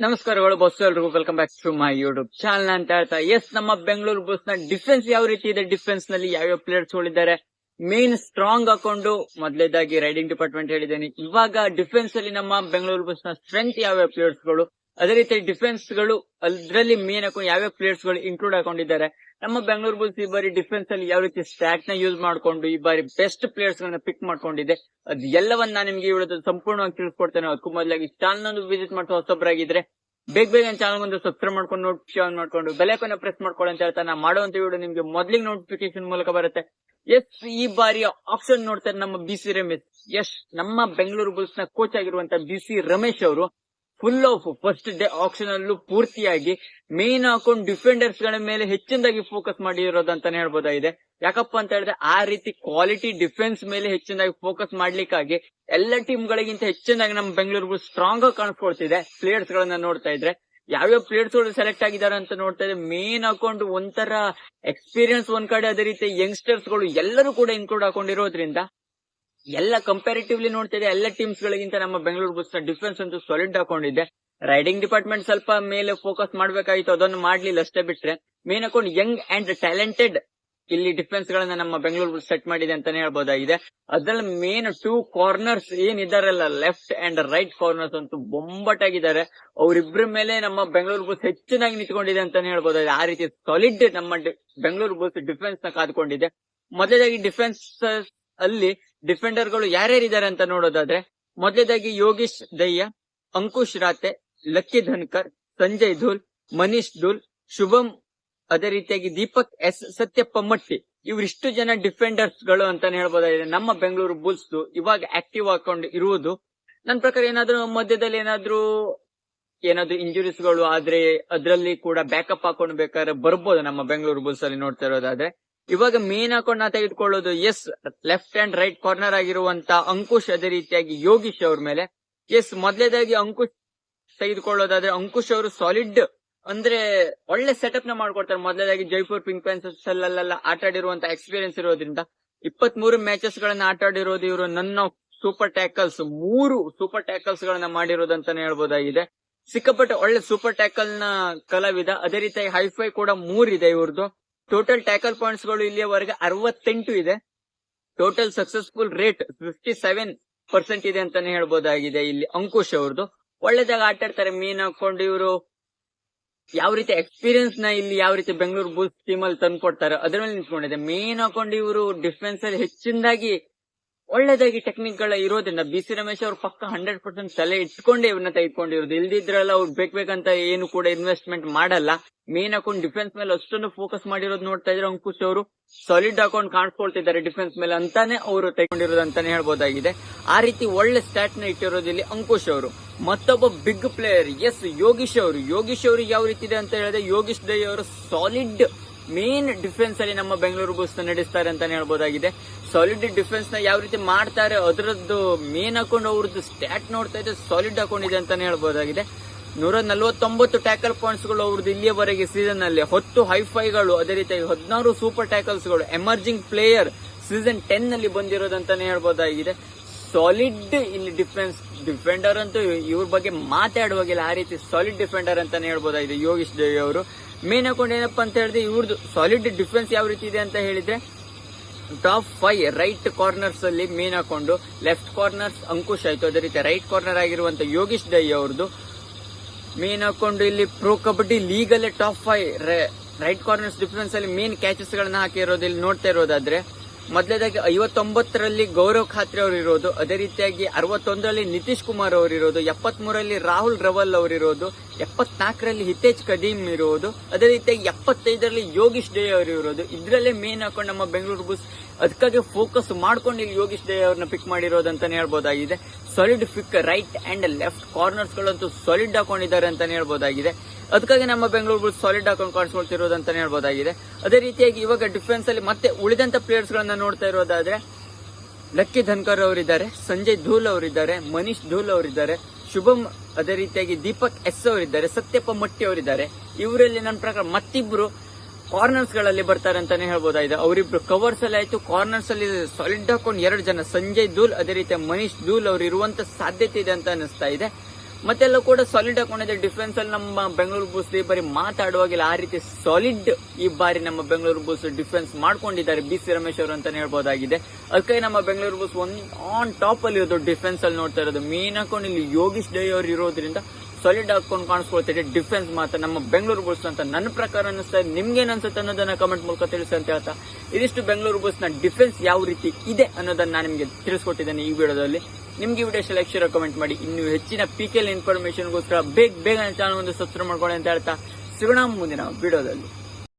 ನಮಸ್ಕಾರಗಳು ಬಸ್ ಎಲ್ರಿಗೂ. Welcome back to my YouTube channel ಅಂತ ಹೇಳ್ತಾ ಎಸ್ ನಮ್ಮ ಬೆಂಗಳೂರು ಬಸ್ನ ಡಿಫೆನ್ಸ್ ಯಾವ ರೀತಿ ಇದೆ? ಡಿಫೆನ್ಸ್ನಲ್ಲಿ ಯಾವ್ಯಾವ ಪ್ಲೇಯರ್ಸ್ ಗಳಿದ್ದಾರೆ ಮೇನ್ ಸ್ಟ್ರಾಂಗ್ ಹಾಕೊಂಡು ಮೊದಲೇದಾಗಿ ರೈಡಿಂಗ್ ಡಿಪಾರ್ಟ್ಮೆಂಟ್ ಹೇಳಿದ್ದೇನೆ. ಇವಾಗ ಡಿಫೆನ್ಸ್ ಅಲ್ಲಿ ನಮ್ಮ ಬೆಂಗಳೂರು ಬಸ್ನ ಸ್ಟ್ರೆಂತ್ ಯಾವ್ಯಾವ ಪ್ಲೇಯರ್ಸ್ಗಳು? ಅದೇ ರೀತಿ ಡಿಫೆನ್ಸ್ಗಳು ಅದರಲ್ಲಿ ಮೇನ್ ಹಾಕೊಂಡು ಯಾವ್ಯಾವ ಪ್ಲೇಯರ್ಸ್ಗಳು ಇನ್ಕ್ಲೂಡ್ ಹಾಕೊಂಡಿದ್ದಾರೆ ನಮ್ಮ ಬೆಂಗಳೂರು ಬುಲ್ಸ್ ಈ ಬಾರಿ ಡಿಫೆನ್ಸ್ ಅಲ್ಲಿ ಯಾವ ರೀತಿ ಸ್ಟ್ಯಾಕ್ನ ಯೂಸ್ ಮಾಡ್ಕೊಂಡು ಈ ಬಾರಿ ಬೆಸ್ಟ್ ಪ್ಲೇಯರ್ಸ್ ಗಳನ್ನ ಪಿಕ್ ಮಾಡ್ಕೊಂಡಿದೆ. ಅದ್ ಎಲ್ಲವನ್ನ ನಾನು ನಿಮ್ಗೆ ಇವತ್ತು ಸಂಪೂರ್ಣವಾಗಿ ತಿಳಿಸ್ಕೊಡ್ತೇನೆ. ಅದಕ್ಕೂ ಮೊದಲಾಗಿ ಚಾನಲ್ ಒಂದು ವಿಸಿಟ್ ಮಾಡ್ತಾ ಹೊಸೊಬ್ಬರಾಗಿದ್ರೆ ಬೇಗ ಬೇಗ ಚಾನಲ್ ಒಂದು ಸಬ್ಸ್ಕ್ರೈಬ್ ಮಾಡ್ಕೊಂಡು ನೋಟಿಫಿಕೇಶನ್ ಮಾಡ್ಕೊಂಡು ಬೆಲೆಕನ್ನ ಪ್ರೆಸ್ ಮಾಡ್ಕೊಳ್ಳಿ ಅಂತ ಹೇಳ್ತಾ ನಾ ಮಾಡುವಂತ ವಿಡಿಯೋ ನಿಮ್ಗೆ ಮೊದ್ಲಿಗೆ ನೋಟಿಫಿಕೇಶನ್ ಮೂಲಕ ಬರುತ್ತೆ. ಎಸ್ ಈ ಬಾರಿ ಆಪ್ಷನ್ ನೋಡ್ತಾರೆ ನಮ್ಮ ಬಿ ರಮೇಶ್. ಎಸ್ ನಮ್ಮ ಬೆಂಗಳೂರು ಬುಲ್ಸ್ನ ಕೋಚ್ ಆಗಿರುವಂತ ಬಿ ರಮೇಶ್ ಅವರು full of first day action ಅಲ್ಲೂ ಪೂರ್ತಿಯಾಗಿ ಮೇನ್ ಹಾಕೊಂಡು ಡಿಫೆಂಡರ್ಸ್ಗಳ ಮೇಲೆ ಹೆಚ್ಚಿನದಾಗಿ ಫೋಕಸ್ ಮಾಡಿರೋದು ಅಂತಾನೆ ಹೇಳ್ಬೋದಾಗಿದೆ. ಯಾಕಪ್ಪ ಅಂತ ಹೇಳಿದ್ರೆ ಆ ರೀತಿ ಕ್ವಾಲಿಟಿ ಡಿಫೆನ್ಸ್ ಮೇಲೆ ಹೆಚ್ಚಿನದಾಗಿ ಫೋಕಸ್ ಮಾಡ್ಲಿಕ್ಕಾಗಿ ಎಲ್ಲ ಟೀಮ್ ಗಳಿಗಿಂತ ಹೆಚ್ಚಿನದಾಗಿ ನಮ್ಮ ಬೆಂಗಳೂರು ಸ್ಟ್ರಾಂಗ್ ಆಗಿ ಕಾಣಿಸ್ಕೊಳ್ತಿದೆ ಪ್ಲೇಯರ್ಸ್ ಗಳನ್ನ ನೋಡ್ತಾ ಇದ್ರೆ. ಯಾವ್ಯಾವ ಪ್ಲೇಯರ್ಸ್ಗಳು ಸೆಲೆಕ್ಟ್ ಆಗಿದ್ದಾರೆ ಅಂತ ನೋಡ್ತಾ ಇದ್ರೆ ಮೇನ್ ಹಾಕೊಂಡು ಒಂಥರ ಎಕ್ಸ್ಪೀರಿಯನ್ಸ್ ಒಂದ್ ಕಡೆ ಅದೇ ರೀತಿ ಯಂಗ್ಸ್ಟರ್ಸ್ಗಳು ಎಲ್ಲರೂ ಕೂಡ ಇನ್ಕ್ಲೂಡ್ ಹಾಕೊಂಡಿರೋದ್ರಿಂದ ಎಲ್ಲ ಕಂಪ್ಯಾರಿಟಿವ್ಲಿ ನೋಡ್ತಾ ಇದೆ ಎಲ್ಲ ಟೀಮ್ಸ್ ಗಳಿಗಿಂತ ನಮ್ಮ ಬೆಂಗಳೂರು ಬುಲ್ಸ್ ಡಿಫೆನ್ಸ್ ಅಂತೂ ಸಾಲಿಡ್ ಹಾಕೊಂಡಿದೆ. ರೈಡಿಂಗ್ ಡಿಪಾರ್ಟ್ಮೆಂಟ್ ಸ್ವಲ್ಪ ಮೇಲೆ ಫೋಕಸ್ ಮಾಡ್ಬೇಕಾಗಿತ್ತು ಅದನ್ನು ಮಾಡ್ಲಿಲ್ಲ ಅಷ್ಟೇ ಬಿಟ್ರೆ ಮೇನ್ ಹಾಕೊಂಡು ಯಂಗ್ ಅಂಡ್ ಟ್ಯಾಲೆಂಟೆಡ್ ಇಲ್ಲಿ ಡಿಫೆನ್ಸ್ ಗಳನ್ನ ನಮ್ಮ ಬೆಂಗಳೂರು ಬುಲ್ಸ್ ಸೆಟ್ ಮಾಡಿದೆ ಅಂತಾನೆ ಹೇಳ್ಬೋದಾಗಿದೆ. ಅದ್ರಲ್ಲಿ ಮೇನ್ ಟೂ ಕಾರ್ನರ್ಸ್ ಏನಿದಾರಲ್ಲ ಲೆಫ್ಟ್ ಅಂಡ್ ರೈಟ್ ಕಾರ್ನರ್ಸ್ ಅಂತೂ ಬೊಂಬಟಾಗಿದ್ದಾರೆ. ಅವರಿಬ್ಬರ ಮೇಲೆ ನಮ್ಮ ಬೆಂಗಳೂರು ಬುಲ್ಸ್ ಹೆಚ್ಚಿನಾಗಿ ನಿಂತ್ಕೊಂಡಿದೆ ಅಂತಾನೆ ಹೇಳ್ಬೋದಾಗಿದೆ. ಆ ರೀತಿ ಸಾಲಿಡ್ ನಮ್ಮ ಬೆಂಗಳೂರು ಬುಲ್ಸ್ ಡಿಫೆನ್ಸ್ನ ಕಾದ್ಕೊಂಡಿದೆ. ಮೊದಲೇದಾಗಿ ಡಿಫೆನ್ಸ್ ಅಲ್ಲಿ ಡಿಫೆಂಡರ್ಗಳು ಯಾರ್ಯಾರಿದ್ದಾರೆ ಅಂತ ನೋಡೋದಾದ್ರೆ, ಮೊದಲೇದಾಗಿ ಯೋಗೀಶ್ ದಯ್ಯ, ಅಂಕುಶ್ ರಾತೆ, ಲಕ್ಕಿ ಧನ್ಕರ್, ಸಂಜಯ್ ಧೂಲ್, ಮನೀಶ್ ಧೂಲ್, ಶುಭಂ, ಅದೇ ರೀತಿಯಾಗಿ ದೀಪಕ್ ಎಸ್ ಸತ್ಯಪ್ಪ ಮಟ್ಟಿ. ಇವರಿಷ್ಟು ಜನ ಡಿಫೆಂಡರ್ಸ್ಗಳು ಅಂತಾನೆ ಹೇಳ್ಬೋದಾಗಿದೆ. ನಮ್ಮ ಬೆಂಗಳೂರು ಬುಲ್ಸ್ ಇವಾಗ ಆಕ್ಟಿವ್ ಹಾಕೊಂಡು ಇರುವುದು. ನನ್ನ ಪ್ರಕಾರ ಏನಾದ್ರೂ ಮಧ್ಯದಲ್ಲಿ ಏನಾದ್ರೂ ಏನಾದ್ರೂ ಇಂಜುರೀಸ್ಗಳು ಆದ್ರೆ ಅದರಲ್ಲಿ ಕೂಡ ಬ್ಯಾಕಪ್ ಹಾಕೊಂಡು ಬೇಕಾದ್ರೆ ಬರ್ಬೋದು ನಮ್ಮ ಬೆಂಗಳೂರು ಬುಲ್ಸ್ ಅಲ್ಲಿ ನೋಡ್ತಾ ಇರೋದಾದ್ರೆ. ಇವಾಗ ಮೇನ್ ಹಾಕೊಂಡು ನಾ ತೆಗೆದುಕೊಳ್ಳೋದು yes left and right corner ಆಗಿರುವಂತ ಅಂಕುಶ್ ಅದೇ ರೀತಿಯಾಗಿ ಯೋಗೀಶ್ ಅವ್ರ ಮೇಲೆ. ಎಸ್ ಮೊದಲೇದಾಗಿ ಅಂಕುಶ್ ತೆಗೆದುಕೊಳ್ಳೋದಾದ್ರೆ, ಅಂಕುಶ್ ಅವರು ಸಾಲಿಡ್ ಅಂದ್ರೆ ಒಳ್ಳೆ ಸೆಟಪ್ನ ಮಾಡ್ಕೊಡ್ತಾರೆ. ಮೊದಲೇದಾಗಿ ಜೈಪುರ್ ಪಿಂಕ್ ಪ್ಯಾನ್ಸರ್ಸ್ ಅಲ್ಲೆಲ್ಲ ಆಟ ಆಡಿರುವಂತ ಎಕ್ಸ್ಪೀರಿಯನ್ಸ್ ಇರೋದ್ರಿಂದ. ಇಪ್ಪತ್ ಮೂರು ಮ್ಯಾಚಸ್ ಗಳನ್ನ ಆಟ ಆಡಿರೋದು ಇವರು ನನ್ನ ಸೂಪರ್ ಟ್ಯಾಕಲ್ಸ್ ಮೂರು ಸೂಪರ್ ಟ್ಯಾಕಲ್ಸ್ ಗಳನ್ನ ಮಾಡಿರೋದಂತಾನೆ ಹೇಳ್ಬೋದಾಗಿದೆ. ಸಿಕ್ಕಾಪಟ್ಟೆ ಒಳ್ಳೆ ಸೂಪರ್ ಟ್ಯಾಕಲ್ನ ಕಲಾವಿದ, ಅದೇ ರೀತಿಯಾಗಿ ಹೈಫೈ ಕೂಡ ಮೂರಿದೆ ಇವ್ರದ್ದು ಟೋಟಲ್ ಟ್ಯಾಕಲ್ ಪಾಯಿಂಟ್ಸ್ಗಳು ಇಲ್ಲಿಯವರೆಗೆ ಅರವತ್ತೆಂಟು ಇದೆ. Total successful rate fifty seven percent ಇದೆ ಅಂತಾನೆ ಹೇಳ್ಬೋದಾಗಿದೆ ಇಲ್ಲಿ ಅಂಕುಶ್ ಅವ್ರದ್ದು ಒಳ್ಳೆದಾಗ ಆಟ ಆಡ್ತಾರೆ. ಮೀನ್ ಹಾಕೊಂಡು ಇವರು ಯಾವ ರೀತಿ ಎಕ್ಸ್ಪೀರಿಯನ್ಸ್ನ ಇಲ್ಲಿ ಯಾವ ರೀತಿ ಬೆಂಗಳೂರು ಬುಲ್ಸ್ ಟೀಮ್ ಅಲ್ಲಿ ತಂದ್ಕೊಡ್ತಾರೆ ಅದ್ರ ಮೇಲೆ ನಿಂತ್ಕೊಂಡಿದೆ. ಮೀನ್ ಹಾಕೊಂಡು ಇವರು ಡಿಫೆನ್ಸ್ ಅಲ್ಲಿ ಹೆಚ್ಚಿನದಾಗಿ ಒಳ್ಳೆದಾಗಿ ಟೆಕ್ನಿಕ್ಗಳ ಇರೋದ್ರಿಂದ ಬಿ ಸಿ ರಮೇಶ್ ಅವ್ರು ಪಕ್ಕ ಹಂಡ್ರೆಡ್ ಪರ್ಸೆಂಟ್ ತಲೆ ಇಟ್ಕೊಂಡೇ ಇವ್ರನ್ನ ತೆಗೆದುಕೊಂಡಿರೋದು. ಇಲ್ದಿದ್ರಲ್ಲ ಅವ್ರು ಬೇಕ್ ಬೇಕಂತ ಏನು ಕೂಡ ಇನ್ವೆಸ್ಟ್ಮೆಂಟ್ ಮಾಡಲ್ಲ. ಮೇನ್ ಅಕೌಂಟ್ ಡಿಫೆನ್ಸ್ ಮೇಲೆ ಅಷ್ಟೊಂದು ಫೋಕಸ್ ಮಾಡಿರೋದು ನೋಡ್ತಾ ಇದ್ರೆ ಅಂಕುಶ್ ಅವರು ಸಾಲಿಡ್ ಅಕೌಂಟ್ ಕಾಣಿಸ್ಕೊಳ್ತಿದ್ದಾರೆ ಡಿಫೆನ್ಸ್ ಮೇಲೆ ಅಂತಾನೆ ಅವರು ತೆಗೊಂಡಿರೋದು ಅಂತಾನೆ ಹೇಳ್ಬೋದಾಗಿದೆ. ಆ ರೀತಿ ಒಳ್ಳೆ ಸ್ಟಾಟ್ನ ಇಟ್ಟಿರೋದು ಇಲ್ಲಿ ಅಂಕುಶ್ ಅವರು. ಮತ್ತೊಬ್ಬ ಬಿಗ್ ಪ್ಲೇಯರ್ ಎಸ್ ಯೋಗೀಶ್ ಅವರು. ಯೋಗೀಶ್ ಅವರು ಯಾವ ರೀತಿ ಇದೆ ಅಂತ ಹೇಳಿದ್ರೆ ಯೋಗೀಶ್ ದೈ ಅವರು ಸಾಲಿಡ್ ಮೇನ್ ಡಿಫೆನ್ಸ್ ಅಲ್ಲಿ ನಮ್ಮ ಬೆಂಗಳೂರು ಬುಲ್ಸ್ ನಡೆಸ್ತಾರೆ ಅಂತಾನೆ ಹೇಳ್ಬೋದಾಗಿದೆ. ಸಾಲಿಡ್ ಡಿಫೆನ್ಸ್ನ ಯಾವ ರೀತಿ ಮಾಡ್ತಾರೆ, ಅದರದ್ದು ಮೇನ್ ಹಾಕೊಂಡು ಅವ್ರದ್ದು ಸ್ಟ್ಯಾಟ್ ನೋಡ್ತಾ ಇದ್ರೆ ಸಾಲಿಡ್ ಹಾಕೊಂಡಿದೆ ಅಂತಾನೆ ಹೇಳ್ಬೋದಾಗಿದೆ. ನೂರ ನಲವತ್ತೊಂಬತ್ತು ಟ್ಯಾಕಲ್ ಪಾಯಿಂಟ್ಸ್ಗಳು ಅವ್ರದ್ದು ಇಲ್ಲಿಯವರೆಗೆ ಸೀಸನ್ನಲ್ಲಿ ಹತ್ತು ಹೈಫೈಗಳು ಅದೇ ರೀತಿಯಾಗಿ ಹದಿನಾರು ಸೂಪರ್ ಟ್ಯಾಕಲ್ಸ್ಗಳು ಎಮರ್ಜಿಂಗ್ ಪ್ಲೇಯರ್ ಸೀಸನ್ ಟೆನ್ನಲ್ಲಿ ಬಂದಿರೋದಂತಾನೆ ಹೇಳ್ಬೋದಾಗಿದೆ. ಸಾಲಿಡ್ ಇಲ್ಲಿ ಡಿಫೆನ್ಸ್ ಡಿಫೆಂಡರ್ ಅಂತೂ ಇವ್ರ ಬಗ್ಗೆ ಮಾತಾಡುವಾಗಿಲ್ಲ ಆ ರೀತಿ ಸಾಲಿಡ್ ಡಿಫೆಂಡರ್ ಅಂತಾನೆ ಹೇಳ್ಬೋದಾಗಿದೆ. ಯೋಗೇಶ್ ದೇವಿ ಅವರು. ಮೇನ್ ಹಾಕೊಂಡು ಏನಪ್ಪ ಅಂತ ಹೇಳಿದ್ರೆ ಇವ್ರದ್ದು ಸಾಲಿಡ್ ಡಿಫೆನ್ಸ್ ಯಾವ ರೀತಿ ಇದೆ ಅಂತ ಹೇಳಿದ್ರೆ ಟಾಪ್ ಫೈವ್ ರೈಟ್ ಕಾರ್ನರ್ಸ್ ಅಲ್ಲಿ ಮೇನ್ ಹಾಕೊಂಡು ಲೆಫ್ಟ್ ಕಾರ್ನರ್ಸ್ ಅಂಕುಶ್ ಆಯ್ತು. ಅದೇ ರೀತಿ ರೈಟ್ ಕಾರ್ನರ್ ಆಗಿರುವಂತ ಯೋಗೀಶ್ ದೈ ಅವ್ರದ್ದು ಮೇನ್ ಹಾಕೊಂಡು ಇಲ್ಲಿ pro kabaddi league top five right corners defence ಅಲ್ಲಿ ಮೇನ್ ಕ್ಯಾಚಸ್ ಗಳನ್ನ ಹಾಕಿರೋದು ಇಲ್ಲಿ ನೋಡ್ತಾ ಇರೋದಾದ್ರೆ ಮೊದಲೇದಾಗಿ ಐವತ್ತೊಂಬತ್ತರಲ್ಲಿ ಗೌರವ್ ಖಾತ್ರಿ ಅವರು ಇರೋದು ಅದೇ ರೀತಿಯಾಗಿ ಅರವತ್ತೊಂದರಲ್ಲಿ ನಿತೀಶ್ ಕುಮಾರ್ ಅವರು ಇರೋದು ಎಪ್ಪತ್ ಮೂರರಲ್ಲಿ ರಾಹುಲ್ ರವಲ್ ಅವರು ಇರೋದು ಎಪ್ಪತ್ನಾಲ್ಕರಲ್ಲಿ ಹಿತೇಜ್ ಕದೀಮ್ ಇರೋದು, ಅದೇ ರೀತಿಯಾಗಿ ಎಪ್ಪತ್ತೈದರಲ್ಲಿ ಯೋಗೀಶ್ ಡೇ ಅವರು ಇರೋದು ಇದರಲ್ಲೇ ಮೇನ್ ಹಾಕೊಂಡು ನಮ್ಮ ಬೆಂಗಳೂರು ಬುಸ್ ಅದಕ್ಕಾಗಿ ಫೋಕಸ್ ಮಾಡ್ಕೊಂಡು ಇಲ್ಲಿ ಯೋಗೀಶ್ ಡೇ ಅವ್ರನ್ನ ಪಿಕ್ ಮಾಡಿರೋದು ಅಂತಾನೆ ಹೇಳ್ಬೋದಾಗಿದೆ. Solid pick right and left corners ಗಳಂತೂ solid ಹಾಕೊಂಡಿದ್ದಾರೆ ಅಂತಾನೆ ಹೇಳ್ಬೋದಾಗಿದೆ. ಅದಕ್ಕಾಗಿ ನಮ್ಮ ಬೆಂಗಳೂರು ಸಾಲಿಡ್ ಹಾಕೊಂಡು ಕಾಣಿಸ್ಕೊಳ್ತಿರೋದು ಅಂತಾನೆ ಹೇಳ್ಬೋದಾಗಿದೆ. ಅದೇ ರೀತಿಯಾಗಿ ಇವಾಗ ಡಿಫೆನ್ಸ್ ಅಲ್ಲಿ ಮತ್ತೆ ಉಳಿದಂತ ಪ್ಲೇಯರ್ಸ್ ಗಳನ್ನ ನೋಡ್ತಾ ಇರೋದಾದ್ರೆ, ಲಕ್ಕಿ ಧನ್ಕರ್ ಅವರಿದ್ದಾರೆ, ಸಂಜಯ್ ಧೂಲ್ ಅವರಿದ್ದಾರೆ, ಮನೀಶ್ ಧೂಲ್ ಅವರಿದ್ದಾರೆ, ಶುಭಂ ಅದೇ ರೀತಿಯಾಗಿ ದೀಪಕ್ ಎಸ್ ಅವರಿದ್ದಾರೆ, ಸತ್ಯಪ್ಪ ಮಟ್ಟಿ ಅವರಿದ್ದಾರೆ. ಇವರಲ್ಲಿ ನನ್ನ ಪ್ರಕಾರ ಮತ್ತಿಬ್ರು ಕಾರ್ನರ್ಸ್ಗಳಲ್ಲಿ ಬರ್ತಾರೆ ಅಂತಾನೆ ಹೇಳ್ಬೋದಾಗಿದೆ. ಅವರಿಬ್ರು ಕವರ್ಸ್ ಅಲ್ಲಿ ಆಯ್ತು. ಕಾರ್ನರ್ಸ್ ಅಲ್ಲಿ ಸಾಲಿಡ್ ಹಾಕೊಂಡು ಎರಡು ಜನ, ಸಂಜಯ್ ಧೂಲ್, ಅದೇ ರೀತಿ ಮನೀಶ್ ಧೂಲ್ ಅವರು ಇರುವಂತ ಸಾಧ್ಯತೆ ಇದೆ ಅಂತ ಅನಿಸ್ತಾ ಇದೆ. ಮತ್ತೆಲ್ಲ ಕೂಡ ಸಾಲಿಡ್ ಹಾಕೊಂಡಿದೆ ಡಿಫೆನ್ಸ್ ಅಲ್ಲಿ ನಮ್ಮ ಬೆಂಗಳೂರು ಬುಲ್ಸ್ ಬಾರಿ ಮಾತಾಡುವಾಗಿಲ್ಲ ಆ ರೀತಿ ಸಾಲಿಡ್ ಈ ಬಾರಿ ನಮ್ಮ ಬೆಂಗಳೂರು ಬುಲ್ಸ್ ಡಿಫೆನ್ಸ್ ಮಾಡ್ಕೊಂಡಿದ್ದಾರೆ. ಬಿ ಸಿ ರಮೇಶ್ ಅವರು ಅಂತಾನೆ ಹೇಳ್ಬೋದಾಗಿದೆ. ಅದಕ್ಕೆ ನಮ್ಮ Bengaluru Bulls one on top ಅಲ್ಲಿ ಇರೋದು ಡಿಫೆನ್ಸ್ ಅಲ್ಲಿ ನೋಡ್ತಾ ಇರೋದು. ಮೇನ್ ಹಾಕೊಂಡು ಇಲ್ಲಿ ಯೋಗೀಶ್ ಡೈ ಅವರು ಇರೋದ್ರಿಂದ ಸಾಲಿಡ್ ಹಾಕೊಂಡು ಕಾಣಿಸ್ಕೊಳ್ತಿದೆ ಡಿಫೆನ್ಸ್ ಮಾತ್ರ ನಮ್ಮ ಬೆಂಗಳೂರು ಬುಲ್ಸ್ ಅಂತ ನನ್ನ ಪ್ರಕಾರ ಅನಿಸ್ತಾ ಇದೆ. ನಿಮ್ಗೇನ್ ಅನ್ಸುತ್ತೆ ಅನ್ನೋದನ್ನ ಕಮೆಂಟ್ ಮೂಲಕ ತಿಳಿಸಿ ಅಂತ ಹೇಳ್ತಾ. ಇದಿಷ್ಟು ಬೆಂಗಳೂರು ಬುಲ್ಸ್ನ ಡಿಫೆನ್ಸ್ ಯಾವ ರೀತಿ ಇದೆ ಅನ್ನೋದನ್ನ ನಾನು ನಿಮಗೆ ತಿಳಿಸ್ಕೊಟ್ಟಿದ್ದೇನೆ ಈ ವಿಡಿಯೋದಲ್ಲಿ. ನಿಮ್ಗೆ ವಿಡಿಯೋ ಇಷ್ಟ ರೆಕಮೆಂಡ್ ಮಾಡಿ. ಇನ್ನು ಹೆಚ್ಚಿನ ಪಿ ಕೆಲ್ ಇನ್ಫಾರ್ಮೇಶನ್ಗೋಸ್ಕರ ಬೇಗ ಬೇಗ ಚಾನಲ್ ಒಂದು ಸಬ್ಸ್ಕ್ರೈಬ್ ಮಾಡ್ಕೊಳ್ಳಿ ಅಂತ ಹೇಳ್ತಾ, ಸಿಗೋಣ ಮುಂದಿನ ವಿಡಿಯೋದಲ್ಲಿ